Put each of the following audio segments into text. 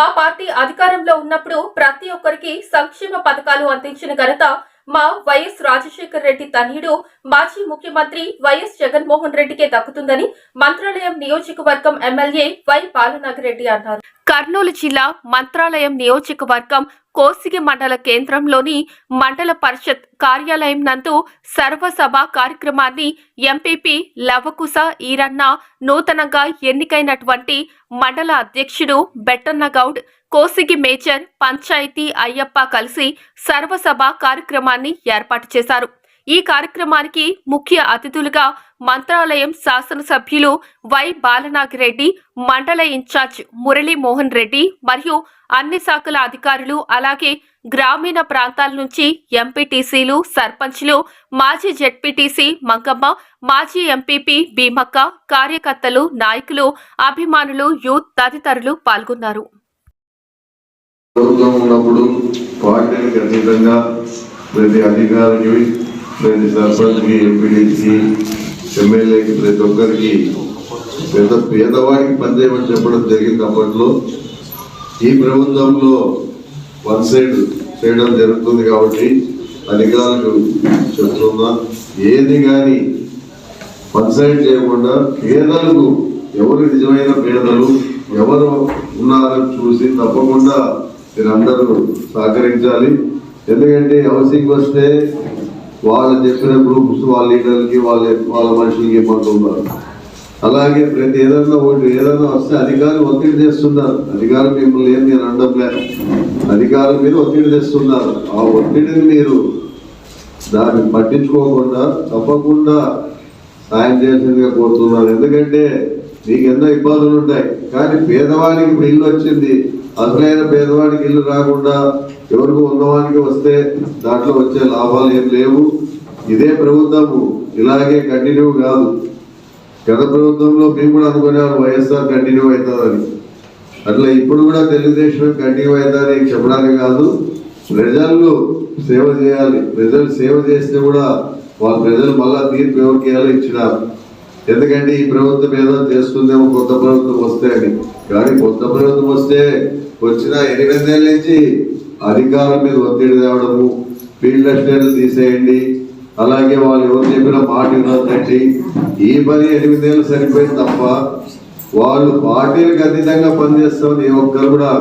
మా పార్టీ అధికారంలో ఉన్నప్పుడు ప్రతి ఒక్కరికి సంక్షేమ పథకాలు అందించిన ఘనత మా వైఎస్ రాజశేఖర్ రెడ్డి తనయుడు మాజీ ముఖ్యమంత్రి వైఎస్ జగన్మోహన్ రెడ్డికే దక్కుతుందని మంత్రాలయం నియోజకవర్గం ఎమ్మెల్యే వై బాలనాగిరెడ్డి అన్నారు. కర్నూలు జిల్లా మంత్రాలయం నియోజకవర్గం కోసిగి మండల కేంద్రంలోని మండల పరిషత్ కార్యాలయం నందు సర్వసభ కార్యక్రమాన్ని ఎంపీపీ లవకుశ ఈరన్న నూతనంగా ఎన్నికైనటువంటి మండల అధ్యక్షుడు బెట్టన్న గౌడ్ కోసిగి మేజర్ పంచాయతీ అయ్యప్ప కలిసి సర్వసభ కార్యక్రమాన్ని ఏర్పాటు చేశారు. ఈ కార్యక్రమానికి ముఖ్య అతిథులుగా మంత్రాలయం శాసనసభ్యులు వై బాలనాగిరెడ్డి మండల ఇన్ఛార్జ్ మురళీమోహన్ రెడ్డి మరియు అన్ని శాఖల అధికారులు అలాగే గ్రామీణ ప్రాంతాల నుంచి ఎంపీటీసీలు సర్పంచ్లు మాజీ జెడ్పీటీసీ మంగమ్మ మాజీ ఎంపీపీ భీమక్క కార్యకర్తలు నాయకులు అభిమానులు యూత్ తదితరులు పాల్గొన్నారు. ప్రభుత్వం ఉన్నప్పుడు పార్టీలకు అతీతంగా ప్రతి అధికారికి ప్రతి సర్పంచ్కి ఎంపీడీసీ ఎమ్మెల్యేకి ప్రతి ఒక్కరికి పెద్ద పేదవాడికి పనిచేయమని చెప్పడం జరిగింది అప్పట్లో. ఈ ప్రభుత్వంలో వన్ సైడ్ చేయడం జరుగుతుంది కాబట్టి అధికారులకు చెప్తున్నా ఏది కానీ వన్ సైడ్ చేయకుండా పేదలకు ఎవరు నిజమైన పేదలు ఎవరు ఉన్నారో చూసి తప్పకుండా మీరందరూ సహకరించాలి. ఎందుకంటే హౌసింగ్ వస్తే వాళ్ళు చెప్పిన గ్రూప్స్ వాళ్ళ లీడర్లకి వాళ్ళ వాళ్ళ మనుషులకి ఇవ్వమంటున్నారు అలాగే ప్రతి ఏదైనా ఒకటి ఏదైనా వస్తే అధికారులు ఒత్తిడి చేస్తున్నారు అధికారులు మిమ్మల్ని ఏం నేను అనడం లేదు అధికారుల మీద ఒత్తిడి తెస్తున్నారు. ఆ ఒత్తిడిని మీరు దాన్ని పట్టించుకోకుండా తప్పకుండా సాయం చేసిందిగా కోరుతున్నారు. ఎందుకంటే మీకు ఎన్నో ఇబ్బందులు ఉంటాయి. కానీ పేదవాడికి ఇప్పుడు ఇల్లు వచ్చింది. అసలైన పేదవాడికి ఇల్లు రాకుండా ఎవరికి ఉన్నవానికి వస్తే దాంట్లో వచ్చే లాభాలు ఏం లేవు. ఇదే ప్రభుత్వము. ఇలాగే కంటిన్యూ కాదు. గత ప్రభుత్వంలో మేము కూడా అనుకునేవారు వైఎస్ఆర్ కంటిన్యూ అవుతుందని. అట్లా ఇప్పుడు కూడా తెలుగుదేశం కంటిన్యూ అవుతుందని చెప్పడానికి కాదు. ప్రజలు సేవ చేయాలి. ప్రజలు సేవ చేస్తే కూడా వాళ్ళ ప్రజలు మళ్ళా తీర్పు ఎవరికి ఇచ్చినారు. ఎందుకంటే ఈ ప్రభుత్వం ఏదో చేస్తుందేమో కొత్త ప్రభుత్వం వస్తే అని. కానీ కొత్త ప్రభుత్వం వస్తే వచ్చిన ఎనిమిదేళ్ళ నుంచి అధికారుల మీద ఒత్తిడి తేవడము ఫీల్డ్ అసిస్టెంట్లు తీసేయండి అలాగే వాళ్ళు ఎవరు చెప్పిన మాట వినొద్దండి. ఈ పని ఎనిమిదేళ్ళు సరిపోయింది తప్ప వాళ్ళు పార్టీలకు అతీతంగా పనిచేస్తామని ఏ ఒక్కరు కూడా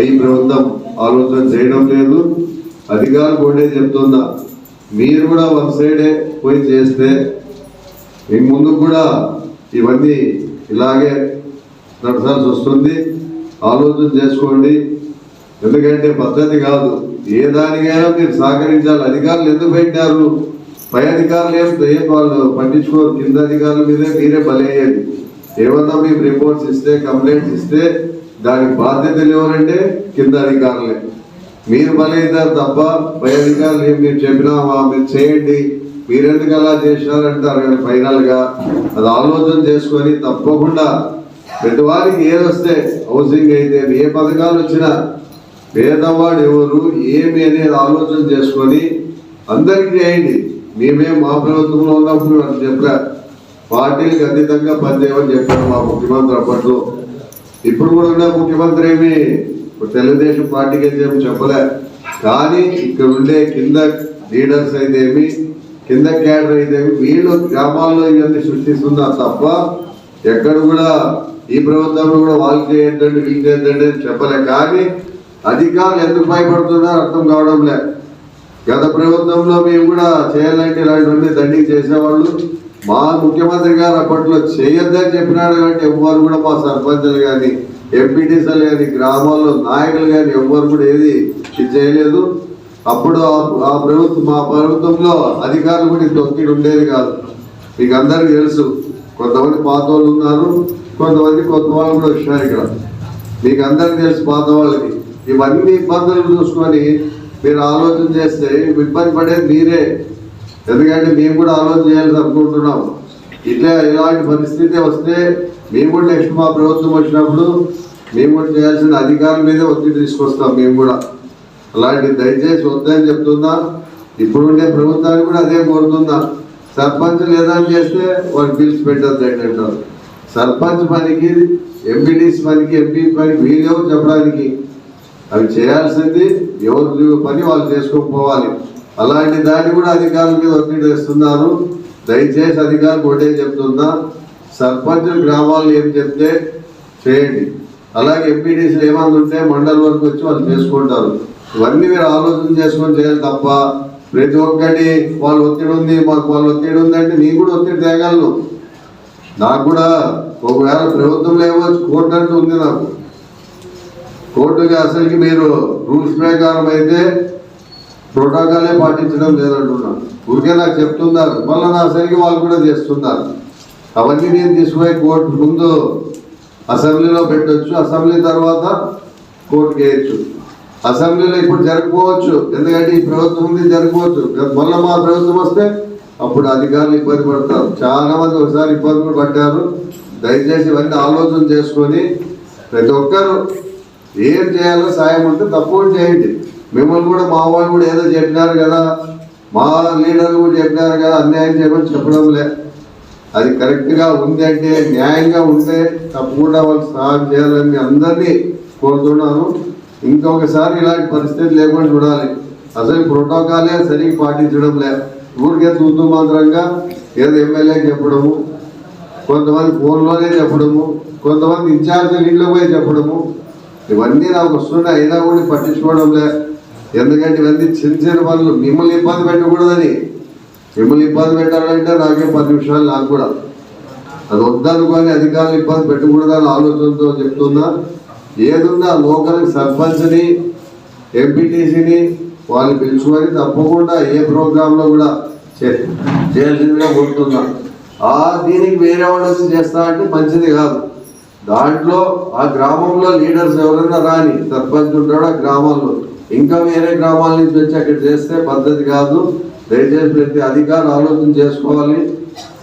ఈ ప్రభుత్వం ఆలోచన చేయడం లేదు. అధికారులు కూడా చెప్తుందా మీరు కూడా వన్ సైడే పోయి చేస్తే మీ ముందు కూడా ఇవన్నీ ఇలాగే నడచాల్సి వస్తుంది. ఆలోచన చేసుకోండి. ఎందుకంటే పద్ధతి కాదు. ఏ దానికైనా మీరు సహకరించాలి. అధికారులు ఎందుకు పెట్టారు పై అధికారులు ఏం ఏం వాళ్ళు పట్టించుకోరు. కింద అధికారుల మీదే మీరే బలయ్యేది. ఏమన్నా మీకు రిపోర్ట్స్ ఇస్తే కంప్లైంట్స్ ఇస్తే దానికి బాధ్యతలు ఎవరంటే కింద అధికారులే. మీరు బలైతారు తప్ప పై అధికారులు ఏం మీరు చెప్పినా మీరు చేయండి. మీరెందుకు అలా చేసినారంటారు? కానీ ఫైనల్గా అది ఆలోచన చేసుకొని తప్పకుండా పెద్దవారికి ఏదొస్తే హౌసింగ్ అయితే ఏ పథకాలు వచ్చినా పేదవాడు ఎవరు ఏమి అనేది ఆలోచన చేసుకొని అందరికీ చేయండి. మేమే మా ప్రభుత్వంలో ఉన్నప్పుడు అని చెప్పలే పార్టీలకు అతీతంగా పనిచేయమని చెప్పారు మా ముఖ్యమంత్రి అప్పట్లో. ఇప్పుడు కూడా ఉన్న ముఖ్యమంత్రి ఏమి తెలుగుదేశం పార్టీకి అయితే ఏమి చెప్పలే. కానీ ఇక్కడ ఉండే కింద లీడర్స్ అయితే ఏమి కింద క్యాడర్ అయితే ఏమి వీళ్ళు గ్రామాల్లో ఇవన్నీ సృష్టిస్తున్నారు తప్ప ఎక్కడ కూడా ఈ ప్రభుత్వంలో కూడా వాళ్ళు చేయండి వీళ్ళు చేయండి అని చెప్పలే. కానీ అధికారులు ఎందుకు భయపడుతున్నారో అర్థం కావడం లే. గత ప్రభుత్వంలో మేము కూడా చేయాలంటే ఇలాంటివన్నీ దండి చేసేవాళ్ళు. మా ముఖ్యమంత్రి గారు అప్పట్లో చేయొద్దని చెప్పినాడు కాబట్టి ఎవ్వరు కూడా మా సర్పంచులు కానీ ఎంపీటీసీలు కానీ గ్రామాల్లో నాయకులు కానీ ఎవ్వరు కూడా ఏది ఇది చేయలేదు. అప్పుడు ఆ- ప్రభుత్వం మా ప్రభుత్వంలో అధికారులు కూడా ఇంత ఒత్తిడి ఉండేది కాదు. మీకు అందరికీ తెలుసు కొంతమంది పాత వాళ్ళు ఉన్నారు. కొంతమంది కొత్త వాళ్ళు కూడా వచ్చినారు ఇక్కడ. మీకు అందరికీ తెలుసు పాత వాళ్ళకి ఇవన్నీ ఇబ్బందులు చూసుకొని మీరు ఆలోచన చేస్తే ఇబ్బంది పడేది మీరే. ఎందుకంటే మేము కూడా ఆలోచన చేయాలని అనుకుంటున్నాం. ఇట్లా ఇలాంటి పరిస్థితి వస్తే మేము కూడా నెక్స్ట్ మా ప్రభుత్వం వచ్చినప్పుడు మేము కూడా చేయాల్సిన అధికారుల మీదే ఒత్తిడి తీసుకొస్తాం మేము కూడా. అలాంటి దయచేసి వద్దని చెప్తున్నా. ఇప్పుడు ఉండే ప్రభుత్వానికి కూడా అదే కోరుతున్నా. సర్పంచ్ లేదా చేస్తే వాళ్ళు పిలిచి పెట్టద్దు అంటారు. సర్పంచ్ పనికి ఎంపీడీస్ పనికి ఎంపీ పనికి వీలేవు చెప్పడానికి. అవి చేయాల్సింది ఎవరు పని వాళ్ళు చేసుకోకపోవాలి అలాంటి దాన్ని కూడా అధికారుల మీద ఒత్తిడి వేస్తున్నారు దయచేసి అధికారులకు ఒకటే చెప్తున్నా సర్పంచ్ గ్రామాల్లో ఏం చెప్తే చేయండి. అలాగే ఎంపీడీసీలు ఏమన్నా ఉంటే మండలి వరకు వచ్చి వాళ్ళు చేసుకుంటారు. ఇవన్నీ మీరు ఆలోచన చేసుకొని చేయాలి తప్ప ప్రతి ఒక్కటి వాళ్ళు ఒత్తిడి ఉంది మాకు వాళ్ళు ఒత్తిడి ఉంది అంటే నీకు కూడా ఒత్తిడి తేగలను. నాకు కూడా ఒకవేళ ప్రభుత్వం లేవచ్చు కోర్టు అంటూ ఉంది నాకు. కోర్టుకి అసలుకి మీరు రూల్స్ ప్రకారం అయితే ప్రోటోకాలే పాటించడం లేదంటున్నాను ఊరికే నాకు చెప్తున్నారు. మళ్ళీ నా అసలుకి వాళ్ళు కూడా చేస్తున్నారు. అవన్నీ నేను తీసుకుపోయి కోర్టు ముందు అసెంబ్లీలో పెట్టొచ్చు. అసెంబ్లీ తర్వాత కోర్టుకి వేయచ్చు. అసెంబ్లీలో ఇప్పుడు జరగకపోవచ్చు. ఎందుకంటే ఈ ప్రభుత్వం ఉంది జరగవచ్చు మళ్ళీ మా ప్రభుత్వం వస్తే అప్పుడు అధికారులు ఇబ్బంది పడతారు. చాలా మంది ఒకసారి ఇబ్బందులు పడ్డారు. దయచేసి ఇవన్నీ ఆలోచన చేసుకొని ప్రతి ఒక్కరు ఏం చేయాలో సాయం ఉంటే తప్పకుండా చేయండి. మిమ్మల్ని కూడా మా వాళ్ళు కూడా ఏదో చెప్పినారు కదా మా లీడర్లు కూడా చెప్పినారు కదా అన్యాయం చేయమని చెప్పడం లే. అది కరెక్ట్గా ఉంది అంటే న్యాయంగా ఉంటే తప్పకుండా వాళ్ళు సహాయం చేయాలని మీ అందరినీ కోరుతున్నాను. ఇంకొకసారి ఇలాంటి పరిస్థితి లేకుండా చూడాలి. అసలు ప్రోటోకాలే సరిగ్గా పాటించడం లేదు ఊరికే తూతూ మాత్రంగా ఏదో ఎమ్మెల్యే చెప్పడము కొంతమంది ఫోన్లోనే చెప్పడము కొంతమంది ఇన్ఛార్జీలు ఇంట్లో పోయి చెప్పడము ఇవన్నీ నాకు వస్తున్నాయి అయినా కూడా పట్టించుకోవడం లే. ఎందుకంటే ఇవన్నీ చిన్న చిన్న పనులు. మిమ్మల్ని ఇబ్బంది పెట్టకూడదని. మిమ్మల్ని ఇబ్బంది పెట్టాలంటే నాకే పది నిమిషాలు నాకు కూడా. అది వద్దనుకొని అధికారులు ఇబ్బంది పెట్టకూడదని ఆలోచనతో చెప్తున్నా. ఏదున్నా లోకల్ సర్పంచ్ని ఎంపీటీసీని వాళ్ళు పిలుచుకొని తప్పకుండా ఏ ప్రోగ్రాంలో కూడా చే- చేయాల్సిందిగా కోరుతున్నా. ఆ దీనికి వేరే వాళ్ళు వచ్చి చేస్తా అంటే మంచిది కాదు. దాంట్లో ఆ గ్రామంలో లీడర్స్ ఎవరైనా రాని సర్పంచ్ ఉంటాడు ఆ గ్రామాల్లో ఇంకా వేరే గ్రామాల నుంచి వచ్చి అక్కడ చేస్తే పద్ధతి కాదు. దయచేసి ప్రతి అధికారులు ఆలోచన చేసుకోవాలి.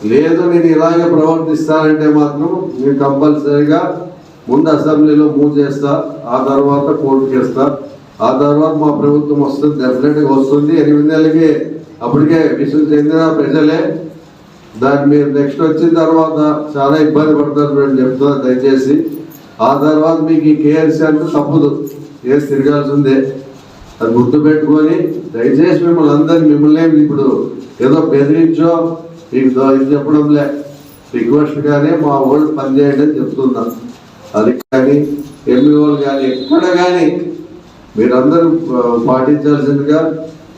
లేదు నేను ఇలాగే ప్రవర్తిస్తానంటే మాత్రం నేను కంపల్సరీగా ముందు అసెంబ్లీలో మూవ్ చేస్తా ఆ తర్వాత కోర్టు చేస్తా. ఆ తర్వాత మా ప్రభుత్వం వస్తుంది డెఫినెట్గా వస్తుంది. ఎనిమిది నెలలకి అప్పటికే విషయం చెందిన ప్రజలే దాన్ని మీరు నెక్స్ట్ వచ్చిన తర్వాత చాలా ఇబ్బంది పడతారు అని చెప్తున్నా దయచేసి. ఆ తర్వాత మీకు ఈ కేఎల్సీ అంటే తప్పదు. కేసు తిరగాల్సిందే. అది గుర్తు పెట్టుకొని దయచేసి మిమ్మల్ని అందరినీ మిమ్మల్ని ఇప్పుడు ఏదో బెదిరించో మీకు ఇది చెప్పడంలే. రిక్వెస్ట్ కానీ మా వాళ్ళు పనిచేయండి అని చెప్తున్నాను అది కానీ ఎంఈఓలు కానీ ఎక్కడ కానీ మీరందరూ పాటించాల్సిందిగా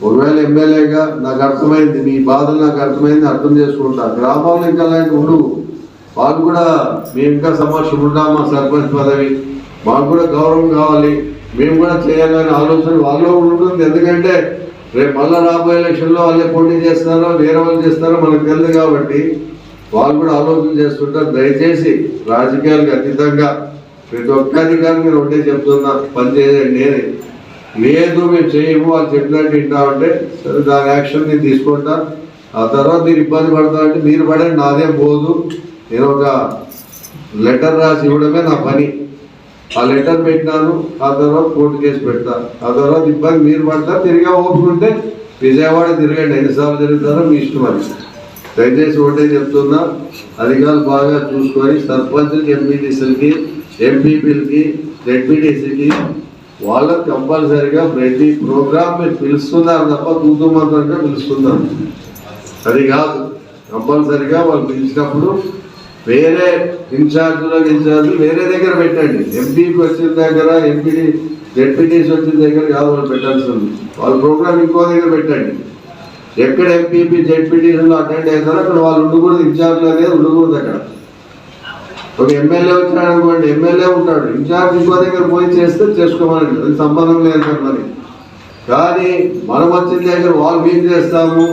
ఒకవేళ ఎమ్మెల్యేగా నాకు అర్థమైంది మీ బాధలు నాకు అర్థమైంది అర్థం చేసుకుంటా. గ్రామాల్లో ఇంకా అలాంటి ఉండు వాళ్ళు కూడా మేము ఇంకా సమస్య ఉంటామా సర్పంచ్ పదవి? మాకు కూడా గౌరవం కావాలి. మేము కూడా చేయాలనే ఆలోచన వాళ్ళలో ఉంటుంది. ఎందుకంటే రేపు మళ్ళా రాబోయే ఎలక్షన్లో వాళ్ళే పోటీ చేస్తారో వేరే వాళ్ళు చేస్తారో మనకు తెలియదు కాబట్టి వాళ్ళు కూడా ఆలోచన చేస్తుంటారు. దయచేసి రాజకీయాలకు అతీతంగా ప్రతి ఒక్క మీరు ఒకటే చెప్తున్నా పని చేయండి అని లేదు మేము చేయము అని చెప్పినట్టు వింటామంటే సరే దాని యాక్షన్ నేను తీసుకుంటా. ఆ తర్వాత మీరు ఇబ్బంది పడతామంటే మీరు పడండి నాదేం పోదు నేను ఒక లెటర్ రాసి ఇవ్వడమే నా పని. ఆ లెటర్ పెట్టినాను ఆ తర్వాత కోర్టు కేసు పెడతా. ఆ తర్వాత ఇబ్బంది మీరు పడతా తిరిగా ఓపుకుంటే విజయవాడ తిరగండి ఎన్నిసార్లు తిరుగుతారో మీ ఇష్టం అని దయచేసి ఒకటే చెప్తున్నా అధికారులు బాగా చూసుకొని సర్పంచ్కి ఎంపీటీసీలకి ఎంపీపీలకి జెడ్పీటీసీకి వాళ్ళకి కంపల్సరిగా ప్రతి ప్రోగ్రామ్ మీరు పిలుస్తున్నారు తప్ప తూతూ పిలుస్తున్నారు. అది కాదు. కంపల్సరిగా వాళ్ళు పిలిచినప్పుడు వేరే ఇన్ఛార్జ్లో ఇన్ఛార్జ్ వేరే దగ్గర పెట్టండి. ఎంపీకి వచ్చిన దగ్గర ఎంపీడీ జెడ్పీటీసీ వచ్చిన దగ్గర కాదు వాళ్ళు పెట్టాల్సింది. వాళ్ళ ప్రోగ్రామ్ ఇంకో దగ్గర పెట్టండి. ఎక్కడ ఎంపీపీ జెడ్పీటీసీలో అటెండ్ అవుతారో అక్కడ వాళ్ళు ఉండకూడదు. ఇన్ఛార్జ్ అనేది ఉండకూడదు అక్కడ. ఒక ఎమ్మెల్యే వచ్చాడు అనుకోండి ఎమ్మెల్యే ఉంటాడు. ఇన్ఛార్జ్ ఇంకో దగ్గర పోయి చేస్తే చేసుకోమని అది సంబంధం లేదు మరి. కానీ మనం వచ్చిన దగ్గర వాళ్ళు మేము చేస్తాము.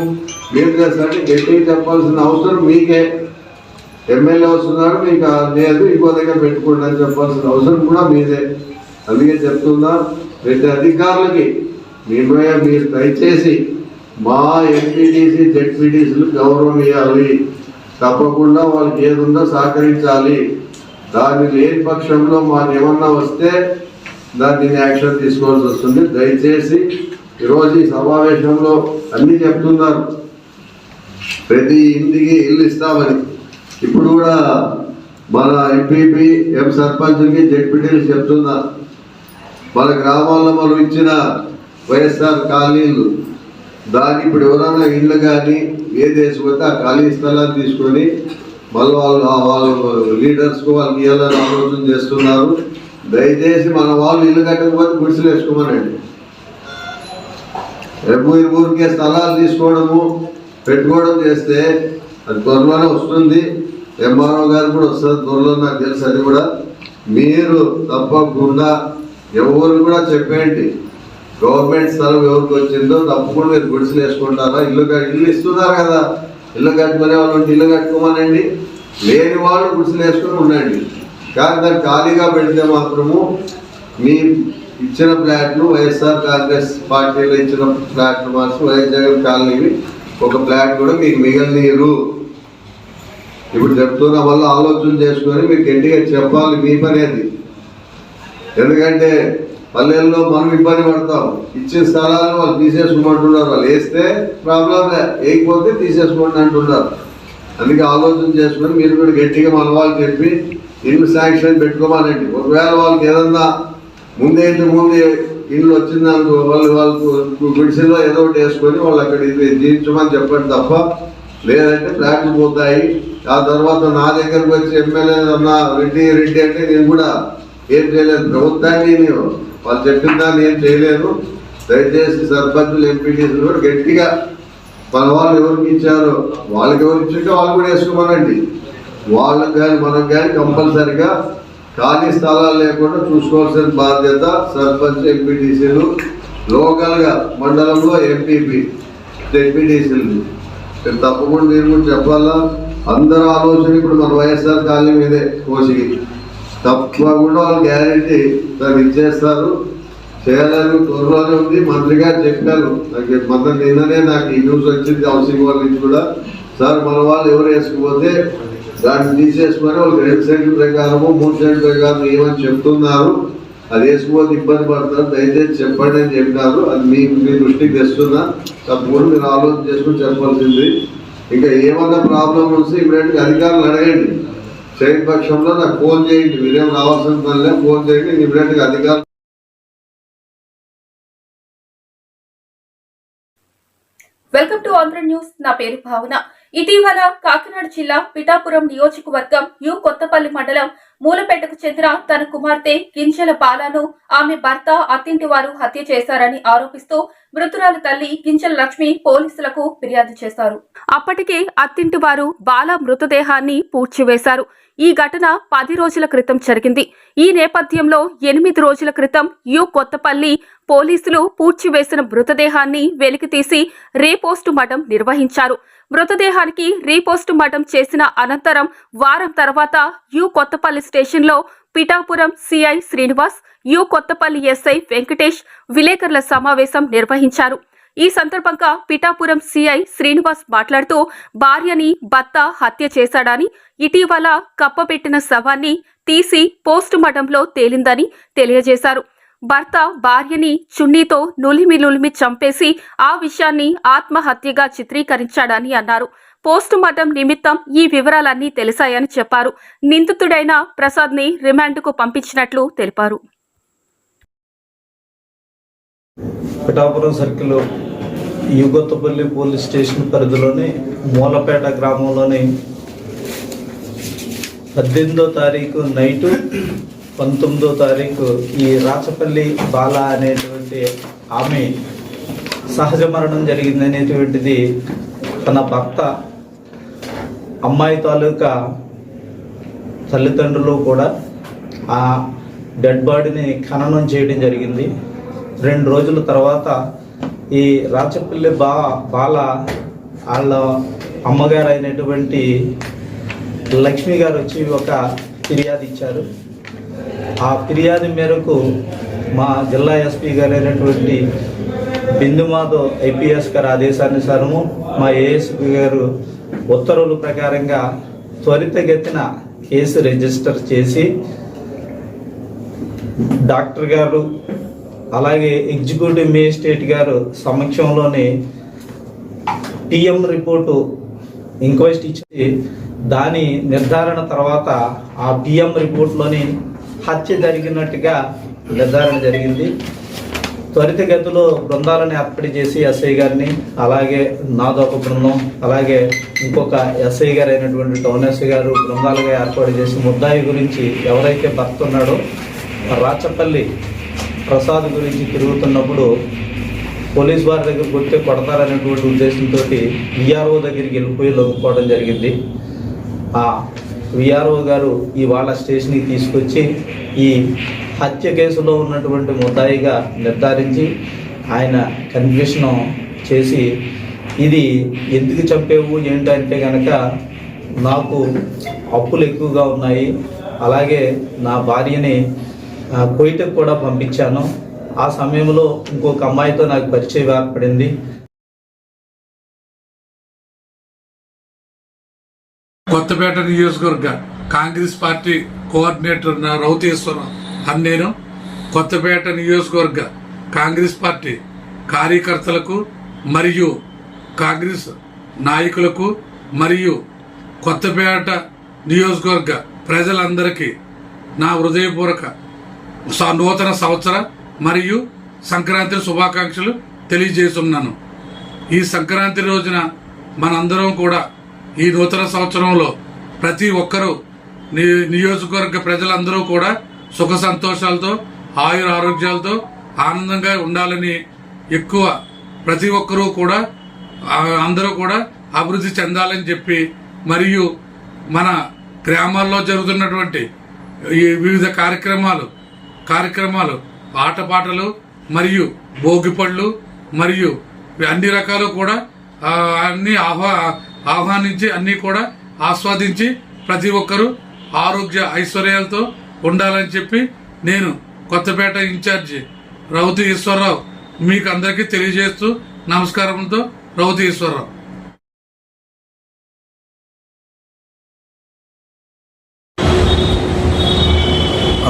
మీరు చేస్తారంటే గట్టిగా చెప్పాల్సిన అవసరం మీకే. ఎమ్మెల్యే వస్తున్నారు మీకు లేదు ఇంకో దగ్గర పెట్టుకోండి అని చెప్పాల్సిన అవసరం కూడా మీదే. అందుకే చెప్తున్నా ప్రతి అధికారులకి మీ మీరు దయచేసి మా ఎంపీటీసీ జెడ్పీటీసీలు గౌరవం ఇవ్వాలి. తప్పకుండా వాళ్ళకి ఏదుందో సహకరించాలి. దాన్ని లేని పక్షంలో మాకు ఏమన్నా వస్తే దాన్ని యాక్షన్ తీసుకోవాల్సి వస్తుంది. దయచేసి ఈరోజు ఈ సమావేశంలో అన్ని చెప్తున్నారు. ప్రతి ఇంటికి ఇల్లు ఇస్తామని. ఇప్పుడు కూడా మన ఎంపీపీ ఎం సర్పంచ్కి జడ్పీటీలు చెప్తున్నారు. మన గ్రామాల్లో మనం ఇచ్చిన వైఎస్ఆర్ కాలనీలు. దాన్ని ఇప్పుడు ఎవరైనా ఇళ్ళు కానీ ఏ దేశపోతే ఆ ఖాళీ స్థలాన్ని తీసుకొని మళ్ళీ వాళ్ళు వాళ్ళు లీడర్స్కు వాళ్ళకి ఇవ్వాలని ఆలోచన చేస్తున్నారు. దయచేసి మన వాళ్ళు ఇల్లు కట్టకపోతే గుడిసెలు వేసుకోమనండి. రేపు ఈ ఊరికే స్థలాలు తీసుకోవడము పెట్టుకోవడం చేస్తే అది త్వరలోనే వస్తుంది. ఎంఆర్ఓ గారు కూడా వస్తుంది త్వరలో నాకు తెలుసు అది కూడా. మీరు తప్పకుండా ఎవరు కూడా చెప్పేయండి. గవర్నమెంట్ స్థలం ఎవరికి వచ్చిందో తప్పకుండా మీరు గుడిసెలు వేసుకుంటారా? ఇల్లు ఇల్లు ఇస్తున్నారు కదా. ఇల్లు కట్టుకునే వాళ్ళు ఉంటే ఇల్లు కట్టుకోమనండి. లేని వాళ్ళు గుడిసెలు వేసుకొని ఉండండి. కానీ దాన్ని ఖాళీగా పెడితే మాత్రము మీ ఇచ్చిన ఫ్లాట్లు వైఎస్ఆర్ కాంగ్రెస్ పార్టీలో ఇచ్చిన ఫ్లాట్లు మాత్రం వైఎస్ జగన్ కాలనీవి ఒక ఫ్లాట్ కూడా మీకు మిగలనీరు. ఇప్పుడు చెప్తున్న వల్ల ఆలోచన చేసుకొని మీకు గట్టిగా చెప్పాలి మీ పనేది ఎందుకంటే పల్లెల్లో మనం ఇబ్బంది పడతాం. ఇచ్చిన స్థలాలు వాళ్ళు తీసేసుకోమంటున్నారు. వాళ్ళు వేస్తే ప్రాబ్లం వేయకపోతే తీసేసుకోండి అంటున్నారు. అందుకే ఆలోచన చేసుకొని మీరు కూడా గట్టిగా మన వాళ్ళు చెప్పి ఇల్లు శాంక్షన్ పెట్టుకోమానండి. ఒకవేళ వాళ్ళకి ఏదన్నా ముందే ఇంటి ముందే ఇల్లు వచ్చిందనుకో వాళ్ళు వాళ్ళకు గుడిసెలో ఏదో ఒకటి వేసుకొని వాళ్ళు అక్కడ ఇది జీవించమని చెప్పండి తప్ప లేదంటే ఫ్లాట్లు పోతాయి. ఆ తర్వాత నా దగ్గరకు వచ్చి ఎమ్మెల్యే అన్న రెడ్డి రెడ్డి అంటే నేను కూడా ఏం చేయలేదు. ప్రభుత్వాన్ని నేను వాళ్ళు చెప్పిన దాన్ని ఏం చేయలేదు. దయచేసి సర్పంచులు ఎంపీటీసీలు కూడా గట్టిగా మన వాళ్ళు ఎవరికి ఇచ్చారో వాళ్ళకి ఎవరు ఇచ్చారో వాళ్ళు కూడా వేసుకోమనండి. వాళ్ళకి కానీ మనం కానీ కంపల్సరిగా ఖాళీ స్థలాలు లేకుండా చూసుకోవాల్సిన బాధ్యత సర్పంచ్ ఎంపీటీసీలు లోకల్గా మండలంలో ఎంపీపీ జెడ్పీటీసీలు తప్పకుండా మీరు కూడా చెప్పాలా? అందరూ ఆలోచన ఇప్పుడు మన వైఎస్ఆర్ కాలనీ మీదే కోసిగి తప్పకుండా వాళ్ళు గ్యారెంటీ. దాన్ని ఇచ్చేస్తారు. చేయాలని త్వరలోనే ఉంది. మంత్రి గారు చెప్పారు. నాకు మొన్న నిన్ననే నాకు ఈ న్యూస్ వచ్చింది హౌసింగ్ వాళ్ళ నుంచి కూడా. సార్ మన వాళ్ళు ఎవరు వేసుకుపోతే దాన్ని తీసేసుకొని వాళ్ళు రెండు సెంట్లు ప్రకారము మూడు సెంట్లు ప్రకారం ఏమని చెప్తున్నారు. అది వేసుకుపోతే ఇబ్బంది పడతారు. దయచేసి చెప్పండి అని చెప్పారు. అది మీ మీ దృష్టికి తెస్తున్నా. తప్పకుండా మీరు ఆలోచన చేసుకుని చెప్పాల్సింది. ఇంకా ఏమన్నా ప్రాబ్లం వస్తే ఇమీడియట్గా అధికారులు అడగండి. లేని పక్షంలో నాకు ఫోన్ చేయండి. మీరేం రావాల్సిన పనిలే ఫోన్ చేయండి. ఇమీడియట్గా అధికారులు వెల్కమ్ టు ఆంధ్ర న్యూస్. నా పేరు భావన. ఇటీవల కాకినాడ జిల్లా పిఠాపురం నియోజకవర్గం యు కొత్తపల్లి మండలం మూలపేటకు చెందిన తన కుమార్తె గింజల బాలను ఆమె భర్త అత్తింటి వారు హత్య చేశారని ఆరోపిస్తూ మృతురాల తల్లి గింజల లక్ష్మి పోలీసులకు ఫిర్యాదు చేశారు. అప్పటికే అత్తింటి వారు బాల మృతదేహాన్ని పూడ్చివేశారు. ఈ ఘటన పది రోజుల క్రితం జరిగింది. ఈ నేపథ్యంలో ఎనిమిది రోజుల క్రితం యు కొత్తపల్లి పోలీసులు పూడ్చివేసిన మృతదేహాన్ని వెలికితీసి రీపోస్టు మటం నిర్వహించారు. మృతదేహానికి రీపోస్టు మటం చేసిన అనంతరం వారం తర్వాత యు కొత్తపల్లి స్టేషన్లో Pithapuram CI Srinivas U Kothapalli SI Venkatesh విలేకరుల సమావేశం నిర్వహించారు. ఈ సందర్భంగా పిఠాపురం సిఐ శ్రీనివాస్ మాట్లాడుతూ భార్యని భర్త హత్య చేశాడని ఇటీవల కప్పపెట్టిన శవాన్ని తీసి పోస్టు మార్టంలో తేలిందని తెలియజేశారు. భర్త భార్యని చున్నీతో నులిమి నులిమి చంపేసి ఆ విషయాన్ని ఆత్మహత్యగా చిత్రీకరించాడని అన్నారు. పోస్టు మార్టం నిమిత్తం ఈ వివరాలన్నీ తెలిసాయని చెప్పారు. నిందితుడైన ప్రసాద్ని రిమాండ్కు పంపించినట్లు తెలిపారు. పిఠాపురం సర్కిల్ యుగొత్తపల్లి పోలీస్ స్టేషన్ పరిధిలోని మూలపేట గ్రామంలోని పద్దెనిమిదో తారీఖు నైటు పంతొమ్మిదో తారీఖు ఈ రాచపల్లి బాల అనేటువంటి ఆమె సహజ మరణం జరిగిందనేటువంటిది తన భర్త అమ్మాయి తాలూకా తల్లిదండ్రులు కూడా ఆ డెడ్ బాడీని ఖననం చేయడం జరిగింది. రెండు రోజుల తర్వాత ఈ రాచపల్లి బా బాల వాళ్ళ అమ్మగారు అయినటువంటి లక్ష్మి గారు వచ్చి ఒక ఫిర్యాదు ఇచ్చారు. ఆ ఫిర్యాదు మేరకు మా జిల్లా ఎస్పీ గారు అయినటువంటి బిందు మాధవ్ ఐపీఎస్ గారి ఆదేశానుసారము మా ఏఎస్పీ గారు ఉత్తర్వుల ప్రకారంగా త్వరితగతిన కేసు రిజిస్టర్ చేసి డాక్టర్ గారు అలాగే ఎగ్జిక్యూటివ్ మేజిస్ట్రేట్ గారు సమక్షంలోనే టీఎం రిపోర్టు ఇంక్వెస్ట్ ఇచ్చి దాని నిర్ధారణ తర్వాత ఆ పిఎం రిపోర్ట్లోని హత్య జరిగినట్టుగా నిర్ధారణ జరిగింది. త్వరితగతిలో బృందాలను ఏర్పాటు చేసి ఎస్ఐ గారిని అలాగే నాదొక బృందం అలాగే ఇంకొక ఎస్ఐ గారు అయినటువంటి టౌన్ ఎస్ఐ గారు బృందాలుగా ఏర్పాటు చేసి ముద్దాయి గురించి ఎవరైతే భర్త ఉన్నాడో రాచపల్లి ప్రసాద్ గురించి తిరుగుతున్నప్పుడు పోలీస్ వారి దగ్గరకు వస్తే కొడతారనేటువంటి ఉద్దేశంతో విఆర్ఓ దగ్గరికి వెళ్ళిపోయి లొంగిపోవడం జరిగింది. ఆ విఆర్ఓ గారు ఇవాళ స్టేషన్కి తీసుకొచ్చి ఈ హత్య కేసులో ఉన్నటువంటి ముద్దాయిగా నిర్ధారించి ఆయన కన్ఫ్యూషన్ చేసి ఇది ఎందుకు చంపేవు? ఏంటంటే కనుక నాకు అప్పులు ఎక్కువగా ఉన్నాయి. అలాగే నా భార్యని కోయిటకు కూడా పంపించాను. ఆ సమయంలో ఇంకొక అమ్మాయితో నాకు పరిచయం ఏర్పడింది. కొత్తపేట నియోజకవర్గ కాంగ్రెస్ పార్టీ కోఆర్డినేటర్ నా రౌతేశ్వరం అని నేను కొత్తపేట నియోజకవర్గ కాంగ్రెస్ పార్టీ కార్యకర్తలకు మరియు కాంగ్రెస్ నాయకులకు మరియు కొత్తపేట నియోజకవర్గ ప్రజలందరికీ నా హృదయపూర్వక నూతన సంవత్సర మరియు సంక్రాంతి శుభాకాంక్షలు తెలియజేస్తున్నాను. ఈ సంక్రాంతి రోజున మనందరం కూడా ఈ నూతన సంవత్సరంలో ప్రతి ఒక్కరూ ని- నియోజకవర్గ ప్రజలందరూ కూడా సుఖ సంతోషాలతో ఆయుర ఆరోగ్యాలతో ఆనందంగా ఉండాలని ఎక్కువ ప్రతి ఒక్కరూ కూడా అందరూ కూడా అభివృద్ధి చెందాలని చెప్పి మరియు మన గ్రామాల్లో జరుగుతున్నటువంటి ఈ వివిధ కార్యక్రమాలు కార్యక్రమాలు ఆటపాటలు మరియు భోగిపళ్ళు మరియు అన్ని రకాలు కూడా అన్ని ఆహ్వా ఆహ్వానించి అన్నీ కూడా ఆస్వాదించి ప్రతి ఒక్కరూ ఆరోగ్య ఐశ్వర్యాలతో ఉండాలని చెప్పి నేను కొత్తపేట ఇన్ఛార్జి రౌతు ఈశ్వరరావు మీకు అందరికీ తెలియజేస్తూ నమస్కారంతో రౌతు ఈశ్వరరావు.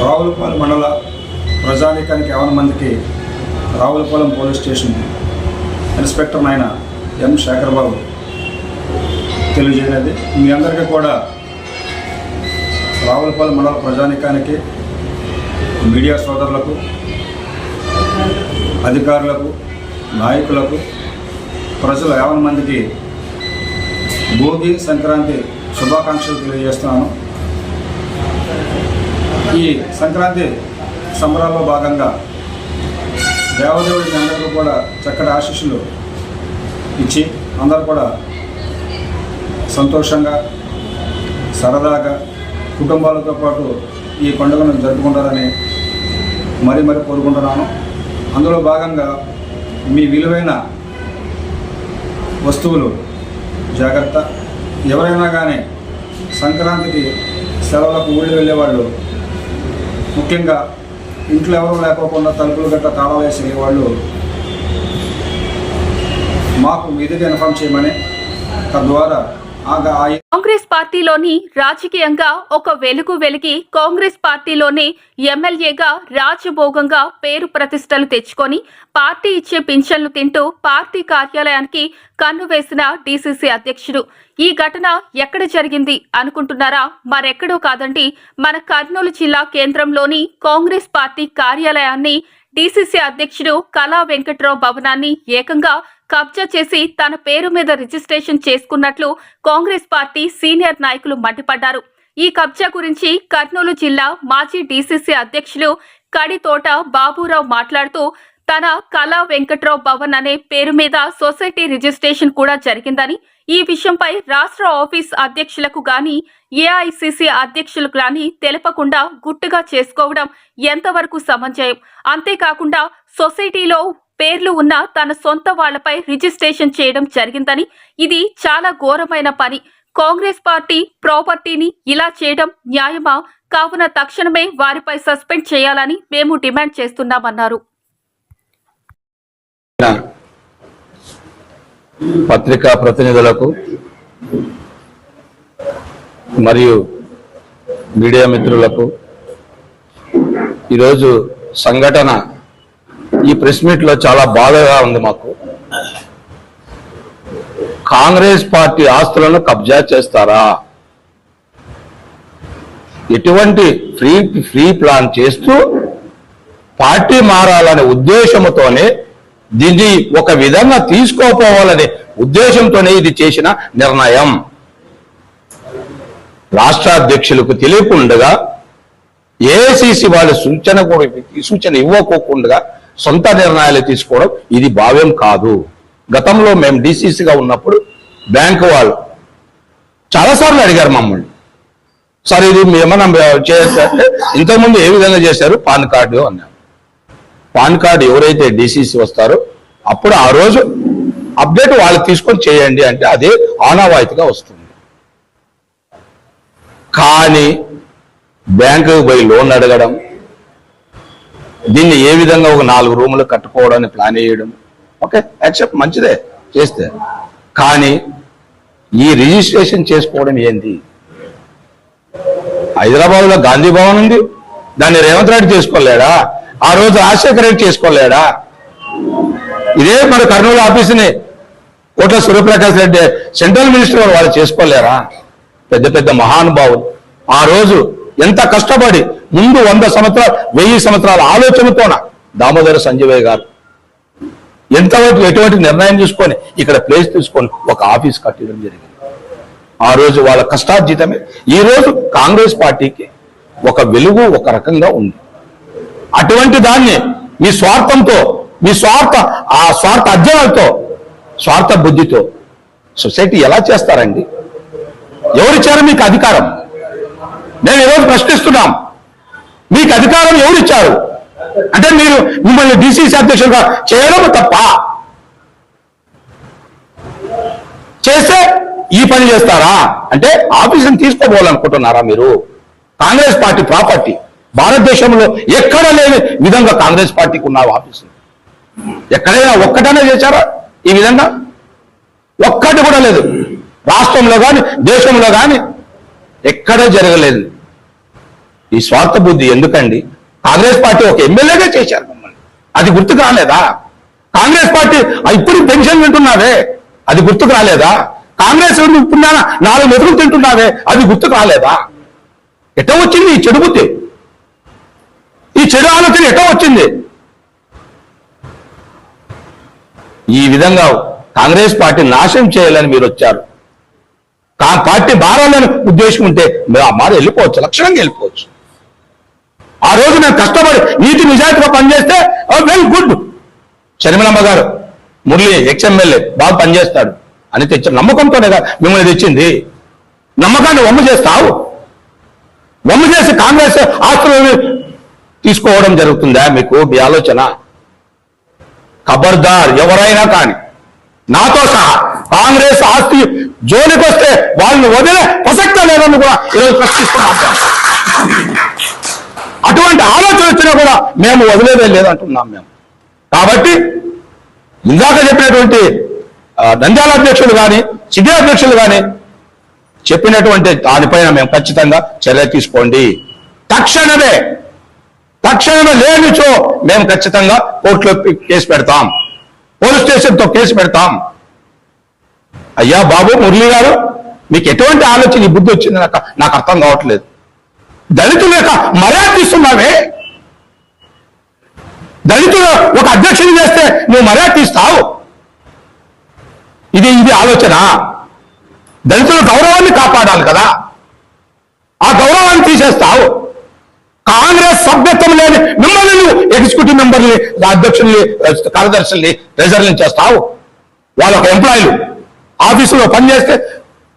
రావులపాలెం మండల ప్రజానీకానికి యావన మందికి రావులపాలెం పోలీస్ స్టేషన్ ఇన్స్పెక్టర్ నాయన ఎం శేఖర్ బాబు తెలియజేయలేదు. మీ అందరికీ కూడా రావులపాలెం మండల ప్రజానీకానికి మీడియా సోదరులకు అధికారులకు నాయకులకు ప్రజల యావన మందికి భోగి సంక్రాంతి శుభాకాంక్షలు తెలియజేస్తున్నాను. ఈ సంక్రాంతి సంబరాల్లో భాగంగా దేవదేవుడికి అందరికీ కూడా చక్కటి ఆశీస్సులు ఇచ్చి అందరూ కూడా సంతోషంగా సరదాగా కుటుంబాలతో పాటు ఈ పండుగను జరుపుకుంటారని మరీ మరీ కోరుకుంటున్నాను. అందులో భాగంగా మీ విలువైన వస్తువులు జాగ్రత్త. ఎవరైనా కానీ సంక్రాంతికి సెలవులకు ఊళ్ళు వెళ్ళేవాళ్ళు ముఖ్యంగా ఇంట్లో ఎవరు లేకోకుండా తలుపులు గట్ట తాళాలు వేసే వాళ్ళు మాకు మీదుగా ఇన్ఫామ్ చేయమని తద్వారా కాంగ్రెస్ పార్టీలోని రాజకీయంగా ఒక వెలుగు వెలిగి కాంగ్రెస్ పార్టీలోనే ఎమ్మెల్యేగా రాజభోగంగా పేరు ప్రతిష్టలు తెచ్చుకొని పార్టీ ఇచ్చే పింఛన్లు తింటూ పార్టీ కార్యాలయానికి కన్ను వేసిన డీసీసీ అధ్యక్షుడు. ఈ ఘటన ఎక్కడ జరిగింది అనుకుంటున్నారా? మరెక్కడో కాదండి. మన కర్నూలు జిల్లా కేంద్రంలోని కాంగ్రెస్ పార్టీ కార్యాలయాన్ని డీసీసీ అధ్యక్షుడు కళా వెంకట్రావు భవనాన్ని ఏకంగా కబ్జా చేసి తన పేరు మీద రిజిస్ట్రేషన్ చేసుకున్నట్లు కాంగ్రెస్ పార్టీ సీనియర్ నాయకులు మండిపడ్డారు. ఈ కబ్జా గురించి కర్నూలు జిల్లా మాజీ డీసీసీ అధ్యక్షులు కడితోట బాబురావు మాట్లాడుతూ తన కళా వెంకట్రావు భవన్ అనే పేరు మీద సొసైటీ రిజిస్ట్రేషన్ కూడా జరిగిందని ఈ విషయంపై రాష్ట్ర ఆఫీస్ అధ్యక్షులకు గాని ఏఐసిసి అధ్యక్షులకు గాని తెలపకుండా గుట్టుగా చేసుకోవడం ఎంతవరకు సమంజయం? అంతేకాకుండా సొసైటీలో పేర్లు ఉన్న తన సొంత వాళ్ళపై రిజిస్ట్రేషన్ చేయడం జరిగిందని. ఇది చాలా ఘోరమైన పని. కాంగ్రెస్ పార్టీ ప్రాపర్టీని ఇలా చేయడం న్యాయమా? కావున తక్షణమే వారిపై సస్పెండ్ చేయాలని మేము డిమాండ్ చేస్తున్నామన్నారు. పత్రికా ప్రతినిధులకు మరియు మీడియా మిత్రులకు ఈరోజు సంఘటన ఈ ప్రెస్ మీట్లో చాలా బాధగా ఉంది మాకు. కాంగ్రెస్ పార్టీ ఆస్తులను కబ్జా చేస్తారా? ఎటువంటి ఫ్రీ ఫ్రీ ప్లాన్ చేస్తూ పార్టీ మారాలనే ఉద్దేశంతోనే దీన్ని ఒక విధంగా తీసుకోపోవాలనే ఉద్దేశంతోనే ఇది చేసిన నిర్ణయం. రాష్ట్ర అధ్యక్షులకు తెలియకుండా ఏఐసిసి వాళ్ళ సూచన కూడా సూచన ఇవ్వకోకుండా సొంత నిర్ణయాలు తీసుకోవడం ఇది భావ్యం కాదు. గతంలో మేము డీసీసీగా ఉన్నప్పుడు బ్యాంకు వాళ్ళు చాలాసార్లు అడిగారు మమ్మల్ని. సార్ ఇది ఏమన్నా చేస్తే ఇంతకుముందు ఏ విధంగా చేశారు? పాన్ కార్డు అన్నారు. పాన్ కార్డు ఎవరైతే డీసీసీ వస్తారో అప్పుడు ఆ రోజు అప్డేట్ వాళ్ళు తీసుకొని చేయండి అంటే అదే ఆనవాయితీగా వస్తుంది. కానీ బ్యాంకు పోయి లోన్ అడగడం దీన్ని ఏ విధంగా ఒక నాలుగు రూములు కట్టుకోవడానికి ప్లాన్ వేయడం ఓకే యాక్సెప్ట్ మంచిదే చేస్తే. కానీ ఈ రిజిస్ట్రేషన్ చేసుకోవడం ఏంది హైదరాబాద్లో గాంధీ భవన్ ఉంది. దాన్ని రేవంత్ రెడ్డి చేసుకోలేడా? ఆ రోజు రాజశేఖర రెడ్డి చేసుకోలేడా? ఇదే మన కర్నూలు ఆఫీసుని కోట్ల సూర్యప్రకాష్ రెడ్డి సెంట్రల్ మినిస్టర్ వాళ్ళు చేసుకోలేరా? పెద్ద పెద్ద మహానుభావులు. ఆ రోజు ఎంత కష్టపడి ముందు వంద సంవత్సరాలు వెయ్యి సంవత్సరాల ఆలోచనతోన దామోదర సంజయ్ గారు. ఎంతవరకు ఎటువంటి నిర్ణయం తీసుకొని ఇక్కడ ప్లేస్ తీసుకొని ఒక ఆఫీస్ కట్టడం జరిగింది. ఆ రోజు వాళ్ళ కష్టార్జితమే. ఈ రోజు కాంగ్రెస్ పార్టీకి ఒక వెలుగు ఒక రకంగా ఉంది. అటువంటి దాన్ని మీ స్వార్థంతో మీ స్వార్థ ఆ స్వార్థ అర్జనలతో స్వార్థ బుద్ధితో సొసైటీ ఎలా చేస్తారండి? ఎవరిచ్చారు మీకు అధికారం? నేను ఈరోజు ప్రశ్నిస్తున్నాం. మీకు అధికారం ఎవరిచ్చారు? అంటే మీరు మిమ్మల్ని డిసిసి అధ్యక్షులుగా చేయడం తప్ప. చేస్తే ఈ పని చేస్తారా? అంటే ఆఫీసుని తీసుకోబోవాలనుకుంటున్నారా మీరు? Congress party property. భారతదేశంలో ఎక్కడ లేని విధంగా కాంగ్రెస్ పార్టీకి ఉన్న ఆఫీసు. ఎక్కడైనా ఒక్కటైనా చేశారా ఈ విధంగా? ఒక్కటి కూడా లేదు. రాష్ట్రంలో కానీ దేశంలో కానీ ఎక్కడ జరగలేదు. ఈ స్వార్థ బుద్ధి ఎందుకండి? కాంగ్రెస్ పార్టీ ఒక ఎమ్మెల్యేగా చేశారు మమ్మల్ని. అది గుర్తు కాలేదా కాంగ్రెస్ పార్టీ ఆ ఇప్పుడు పెన్షన్ వింటున్నావే? అది గుర్తుకు రాలేదా? కాంగ్రెస్ ఇప్పుడు నాలుగు మెతుకులు తింటున్నావే? అది గుర్తుకు రాలేదా? ఎట వచ్చింది ఈ చెడు బుద్ధి? ఈ చెడు ఆలోచన ఎట వచ్చింది? ఈ విధంగా కాంగ్రెస్ పార్టీ నాశనం చేయాలని మీరు వచ్చారు. పార్టీ మారాలని ఉద్దేశం ఉంటే మీరు ఆ మాట వెళ్ళిపోవచ్చు లక్షణంగా వెళ్ళిపోవచ్చు. ఆ రోజు నేను కష్టపడి నీతి నిజాయితీగా పనిచేస్తే వెరీ గుడ్. షర్మిలమ్మ గారు మురళి ఎక్స్ఎమ్మెల్యే బాగా పనిచేస్తాడు. అని తెచ్చి నమ్మకంతోనే కదా మిమ్మల్ని తెచ్చింది. నమ్మకాన్ని వమ్ము చేస్తావు. వమ్ము చేసి కాంగ్రెస్ ఆస్తులను తీసుకోవడం జరుగుతుందా మీకు? మీ ఆలోచన. ఖబర్దార్ ఎవరైనా కానీ నాతో సహా కాంగ్రెస్ ఆస్తి జోలికి వస్తే వాళ్ళని వదిలే ప్రసక్త లేదని కూడా ఈరోజు ప్రశ్నిస్తున్నాం. అటువంటి ఆలోచన వచ్చినా కూడా మేము వదిలేదే లేదంటున్నాం మేము. కాబట్టి ఇందాక చెప్పినటువంటి ఆ, నంద్యాల అధ్యక్షులు కానీ సిటీ అధ్యక్షులు కానీ చెప్పినటువంటి దానిపైన మేము ఖచ్చితంగా చర్య తీసుకోండి. తక్షణమే తక్షణమే లేనిచో మేము ఖచ్చితంగా కోర్టులో కేసు పెడతాం. పోలీస్ స్టేషన్తో కేసు పెడతాం. అయ్యా బాబు మురళి గారు మీకు ఎటువంటి ఆలోచన ఈ బుద్ధి వచ్చింది నాకు నాకు అర్థం కావట్లేదు. దళితుల యొక్క మర్యాద ఇస్తున్నావే దళితులు ఒక అధ్యక్షుని చేస్తే నువ్వు మర్యాద తీస్తావు? ఇది ఇది ఆలోచన. దళితుల గౌరవాన్ని కాపాడాలి కదా. ఆ గౌరవాన్ని తీసేస్తావు. కాంగ్రెస్ సభ్యత్వం లేని మిమ్మల్ని నువ్వు ఎగ్జిక్యూటివ్ మెంబర్ని అధ్యక్షుల్ని కార్యదర్శుల్ని ట్రెజర్ని చేస్తావు. వాళ్ళ ఒక ఎంప్లాయీలు ఆఫీసులో పనిచేస్తే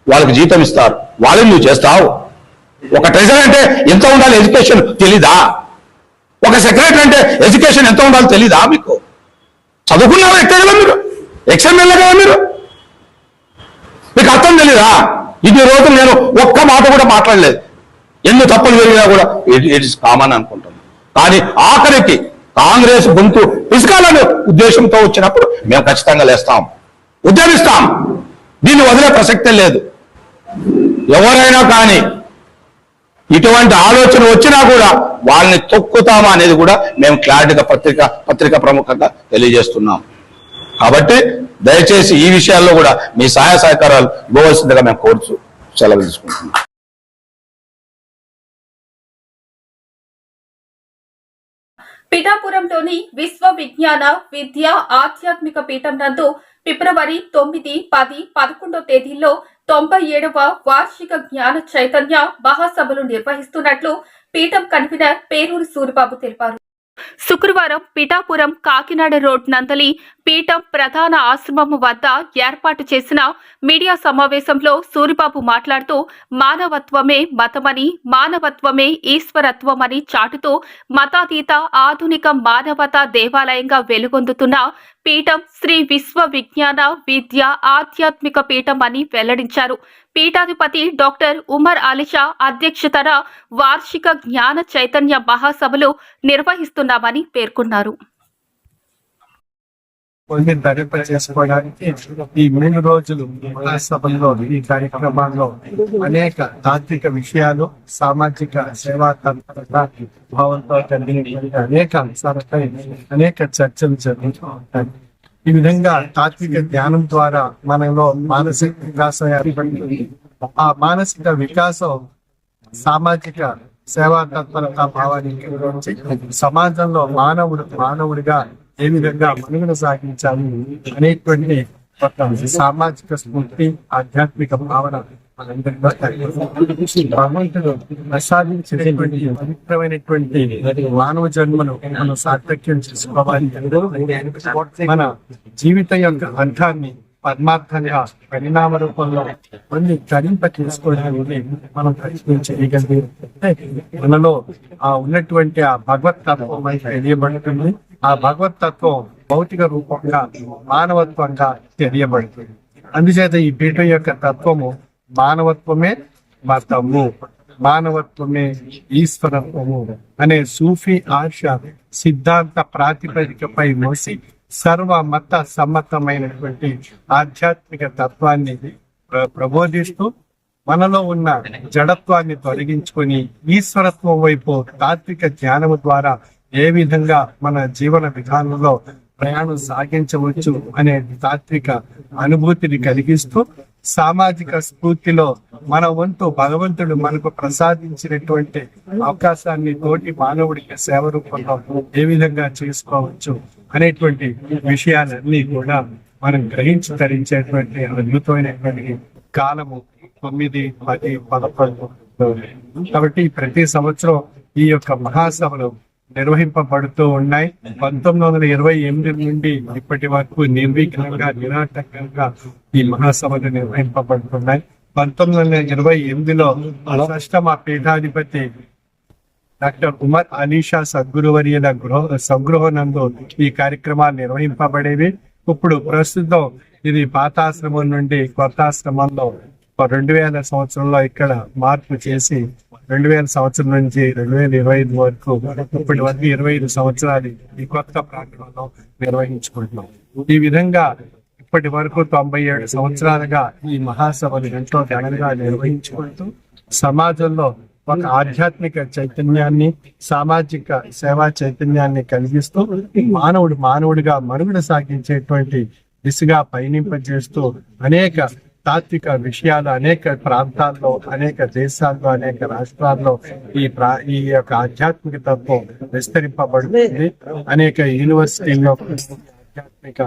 వాళ్ళకి జీతం ఇస్తారు. వాళ్ళని నువ్వు చేస్తావు. ఒక ట్రెజర్ అంటే ఎంత ఉండాలి ఎడ్యుకేషన్ తెలీదా? ఒక సెక్రటరీ అంటే ఎడ్యుకేషన్ ఎంత ఉండాలో తెలీదా మీకు? చదువుకున్న వ్యక్తే కదా మీరు? ఎక్స్ఎంఎల్ఏ కదా మీరు? మీకు అర్థం తెలీదా? ఇది రోజు నేను ఒక్క మాట కూడా మాట్లాడలేదు. ఎన్ని తప్పులు జరిగినా కూడా ఇట్ ఇస్ కామన్ అనుకుంటాను కానీ ఆఖరికి కాంగ్రెస్ గొంతు పిసుకాలనే ఉద్దేశంతో వచ్చినప్పుడు మేము ఖచ్చితంగా లేస్తాం. ఉద్యమిస్తాం. దీన్ని వదిలే ప్రసక్తే లేదు. ఎవరైనా కానీ ఇటువంటి ఆలోచన వచ్చినా కూడా వాళ్ళని తొక్కుతామా అనేది కూడా మేము క్లారిటీగా పత్రిక పత్రిక ప్రముఖంగా తెలియజేస్తున్నాం. కాబట్టి దయచేసి ఈ విషయాల్లో కూడా మీ సహాయ సహకారాలు ఇవ్వవలసిందిగా మేము కోరుచు సెలవు తీసుకుంటున్నాం. పిఠాపురంలోని విశ్వ విజ్ఞాన విద్య ఆధ్యాత్మిక పీఠం నందు ఫిబ్రవరి తొమ్మిది పది పదకొండో తేదీల్లో తొంభై ఏడవ వార్షిక జ్ఞాన చైతన్య మహాసభలు నిర్వహిస్తున్నట్లు పీఠం కన్వీనర్ పేరూరు సూరిబాబు తెలిపారు. శుక్రవారం పిఠాపురం కాకినాడ రోడ్ నందలి పీఠం ప్రధాన ఆశ్రమం వద్ద ఏర్పాటు చేసిన మీడియా సమావేశంలో సూరిబాబు మాట్లాడుతూ మానవత్వమే మతమని మానవత్వమే ఈశ్వరత్వమని చాటుతూ మతాతీత ఆధునిక మానవతా దేవాలయంగా వెలుగొందుతున్న పీఠం శ్రీ విశ్వ విజ్ఞాన విద్య ఆధ్యాత్మిక పీఠం అని వెల్లడించారు. పీఠాధిపతి డాక్టర్ ఉమర్ అలీషా అధ్యక్షతన వార్షిక జ్ఞాన చైతన్య మహాసభలు నిర్వహిస్తున్నామని పేర్కొన్నారు. కొన్ని దర్యాప్తు చేసుకోవడానికి ఈ మూడు రోజులు సభలో ఈ కార్యక్రమాల్లో అనేక తాత్విక విషయాలు సామాజిక సేవా భావంతో అనేక అంశాలపై అనేక చర్చలు జరుగుతూ ఉంటాయి. ఈ విధంగా తాత్విక జ్ఞానం ద్వారా మనలో మానసిక వికాసం ఏర్పడుతుంది ఆ మానసిక వికాసం సామాజిక సేవా తత్పరత భావానికి గురించి సమాజంలో మానవుడు మానవుడిగా ఏ విధంగా మనుగడ సాగించాలి అనేటువంటి ఒక సామాజిక స్ఫూర్తి ఆధ్యాత్మిక భావన మనందరిలో భగవంతుడు ప్రసాదించినటువంటి పవిత్రమైనటువంటి మానవ జన్మను మనం సార్థక్యం చేసుకోవాలి. మన జీవితం యొక్క అర్థాన్ని పరమార్థంగా పరిణామ రూపంలో కొన్ని ధరింప చేసుకోవడానికి మనం ప్రయత్నం చేయగలిగితే మనలో ఆ ఉన్నటువంటి ఆ భగవత్ తత్వం అయితే తెలియబడుతుంది. ఆ భగవత్ తత్వం భౌతిక రూపంగా మానవత్వంగా తెలియబడుతుంది. అందుచేత ఈ పీఠం యొక్క తత్వము మానవత్వమే మతము మానవత్వమే ఈశ్వరత్వము అనే సూఫీ ఆశ సిద్ధాంత ప్రాతిపదికపై మోసి సర్వ మత సమ్మతమైనటువంటి ఆధ్యాత్మిక తత్వాన్ని ప్రబోధిస్తూ మనలో ఉన్న జడత్వాన్ని తొలగించుకొని ఈశ్వరత్వం వైపు తాత్విక జ్ఞానము ద్వారా ఏ విధంగా మన జీవన విధానంలో ప్రయాణం సాగించవచ్చు అనే తాత్విక అనుభూతిని కలిగిస్తూ సామాజిక స్ఫూర్తిలో మన వంతు భగవంతుడు మనకు ప్రసాదించినటువంటి అవకాశాన్ని తోటి మానవుడికి సేవ రూపంలో ఏ విధంగా చేసుకోవచ్చు అనేటువంటి విషయాలన్నీ కూడా మనం గ్రహించి ధరించేటువంటి అద్భుతమైనటువంటి కాలము తొమ్మిది పది పదకొండు కాబట్టి ప్రతి సంవత్సరం ఈ యొక్క మహాసభలు నిర్వహింపబడుతూ ఉన్నాయి. పంతొమ్మిది వందల ఇరవై ఎనిమిది నుండి ఇప్పటి వరకు నిర్విఘ్నంగా నిరాటంకంగా ఈ మహాసభలు నిర్వహింపబడుతున్నాయి. పంతొమ్మిది వందల ఇరవై ఎనిమిదిలో అష్టమ పీఠాధిపతి డాక్టర్ ఉమర్ అలీషా సద్గురువర్యుల గృహ సంగృహనందు ఈ కార్యక్రమాలు నిర్వహింపబడేవి. ఇప్పుడు ప్రస్తుతం ఇది పాతాశ్రమం నుండి కొత్త ఆశ్రమంలో రెండు వేల సంవత్సరంలో ఇక్కడ మార్పు చేసి రెండు వేల సంవత్సరం నుంచి రెండు వేల ఇరవై ఐదు వరకు ఇప్పటి వరకు ఇరవై ఐదు సంవత్సరాలు ఈ కొత్త ప్రాంగణంలో నిర్వహించుకుంటున్నాం. ఈ విధంగా ఇప్పటి వరకు తొంభై ఏడు సంవత్సరాలుగా ఈ మహాసభలు ఎంతో ఘనంగా నిర్వహించుకుంటూ సమాజంలో ఒక ఆధ్యాత్మిక చైతన్యాన్ని సామాజిక సేవా చైతన్యాన్ని కలిగిస్తూ మానవుడు మానవుడిగా మనుగడ సాగించేటువంటి దిశగా పయనింపజేస్తూ అనేక తాత్విక విషయాలు అనేక ప్రాంతాల్లో అనేక దేశాల్లో అనేక రాష్ట్రాల్లో ఈ ప్రా ఈ యొక్క ఆధ్యాత్మిక తత్వం విస్తరింపబడుతుంది. అనేక యూనివర్సిటీల్లో ఆధ్యాత్మిక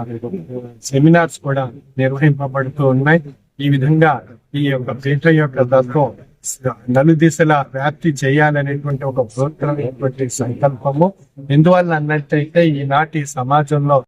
సెమినార్స్ కూడా నిర్వహింపబడుతూ ఉన్నాయి. ఈ విధంగా ఈ యొక్క పీఠం యొక్క తత్వం నలుదిశల వ్యాప్తి చేయాలనేటువంటి ఒక బృహత్తరమైనటువంటి సంకల్పము. ఎందువల్ల అన్నట్టయితే ఈనాటి సమాజంలో